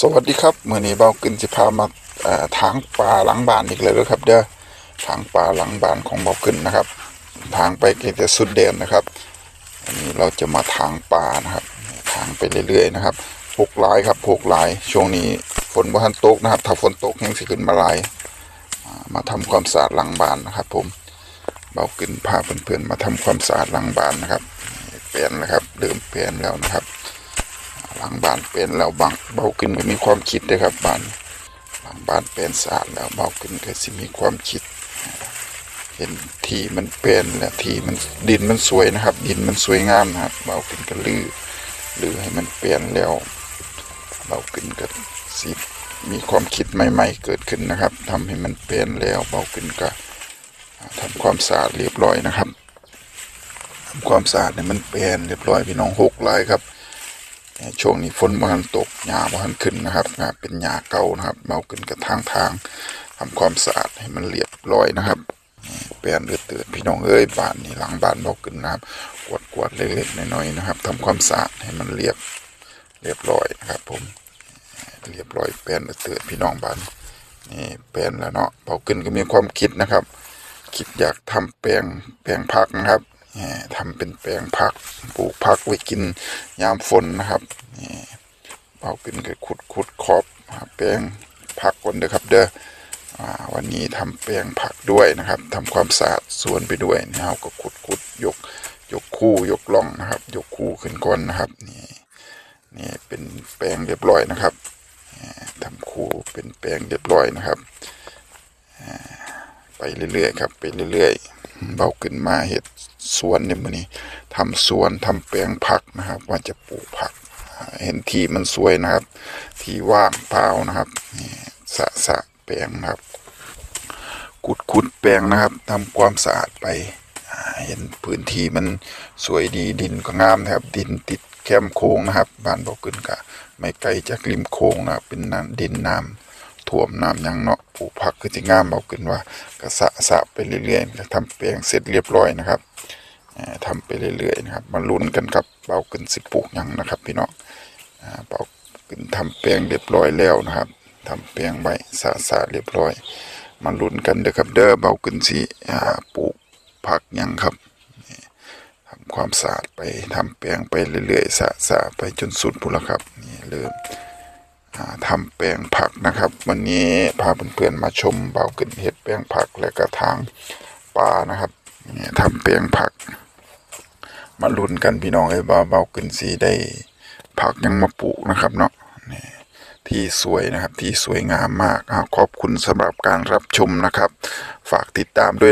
สวัสดีครับเมื่อนี้เบาขึ้นจะพามาเอ่อทางป่าหลังบ้านอีกเลยนะครับ เด้อทางป่าหลังบ้านของเบาขึ้นนะครับ ทางไปเกแต่สุดเด่นนะครับอันนี้เราจะมาทางป่านะครับ ทางไปเรื่อยๆนะครับพกหลายครับพกหลายช่วงนี้ฝนบ่ทันตกนะครับถ้าฝนตกยังสิขึ้นมาหลายอ่มาทำความสะอาดหลังบ้านนะครับ ผมเบาขึ้นพาเพื่อนๆมาทำความสะอาดหลังบ้านนะครับเปลี่ยนแล้วครับเดิมเปลี่ยนแล้วนะครับ หลังบ้านเป็นแล้วบางเบาขึ้นก็มีความคิดนะครับบ้านหลังบ้านเป็นสะอาดแล้วเบาขึ้นก็สิมีความคิด เห็นที่มันเป็นแล้วที่มันดินมันสวยนะครับ ดินมันสวยงามนะครับเบาขึ้นก็ลือลือให้มันเปลี่ยนแล้วเบาขึ้นก็สิมีความคิดใหม่ ๆ เกิดขึ้นนะครับทำให้มันเปลี่ยนแล้วเบาขึ้นก็ทำความสะอาดเรียบร้อยนะครับทำความสะอาดให้มันเปลี่ยนเรียบร้อยพี่น้องหกลายครับ ช่วงนี้ฝนมันตกหญ้ามันขึ้นนะครับนะเป็นหญ้าเก่านะครับ เมาขึ้นกับทางทางทำความสะอาดให้มันเรียบร้อยนะครับแปลนเลือดเตือนพี่น้องเอ้ยบ้านนี่หลังบ้านเมาขึ้นนะครับกวดกวดๆเล็กๆน้อยๆนะครับทำความสะอาดให้มันเรียบเรียบร้อยนะครับ ผมเรียบร้อยแปลนเลือดเตือนพี่น้องบ้านนี่แปลนแล้วเนาะเบาขึ้นก็มีความคิดนะครับ คิดอยากทำแปลงแปลงผักนะครับ ทำเป็นแปลงผักปลูกผักไว้กินยามฝนนะครับนี่เบาขึ้นก็ขุดขุดขอบแปลงผักก่อนเด้อครับ เด้อวันนี้ทำแปลงผักด้วยนะครับทำความสะอาดสวนไปด้วยนี่เราก็ขุดขุดยกยกคู่ยกล่องนะครับ ยกคู่ขึ้นก่อนนะครับนี่นี่เป็นแปลงเรียบร้อยนะครับอ่าทำคู่เป็นแปลงเรียบร้อยนะครับ ไปเรื่อยๆครับไปเรื่อยๆเบาขึ้นมาเห็ดสวนเนี่ยมื้อนี้ทำสวนทำแปลงผักนะครับ ว่าจะปลูกผัก เห็นที่มันสวยนะครับ ที่ว่างเปล่านะครับสะสะแปลงนะครับขุดขุดแปลงนะครับทำความสะอาดไปเห็นพื้นที่มันสวยดีดินก็งามนะครับ ดินติดแคมโค้งนะครับ บ้านเบาขึ้นกะไม่ไกลจากริมโค้งนะครับเป็นดินน้ำ ท่วมน้ำยังเนาะปลูกผักคือจะงามเอาขึ้นว่าก็สะสะไปเรื่อยๆก็ทำแปลงเสร็จเรียบร้อยนะครับเอ่อทำไปเรื่อยๆนะครับ มาลุ้นกันครับเบาขึ้นสิปลูกยังนะครับ พี่น้องอ่าเบาขึ้นทำแปลงเรียบร้อยแล้วนะครับทำแปลงไว้สะสะเรียบร้อย มาลุ้นกันเด้อครับ เด้อเบาขึ้นสิปลูกผักยังครับทำความสะอาดไปทำแปลงไปเรื่อยๆสะสะไปจนสุดพุ่นละครับนี่เริ่มอ่า ทำแปลงผักนะครับ วันนี้พาเพื่อนๆมาชมเบาขึ้นเห็ดแปลงผักและกระถางป่านะครับทำแปลงผัก มาลุ้นกันพี่น้องไอ้ยว่าเบาขึ้นสีได้ผักยังมาปลูกนะครับเนาะที่สวยนะครับที่สวยงามมากขอบคุณสำหรับการรับชมนะครับ ฝากติดตามด้วย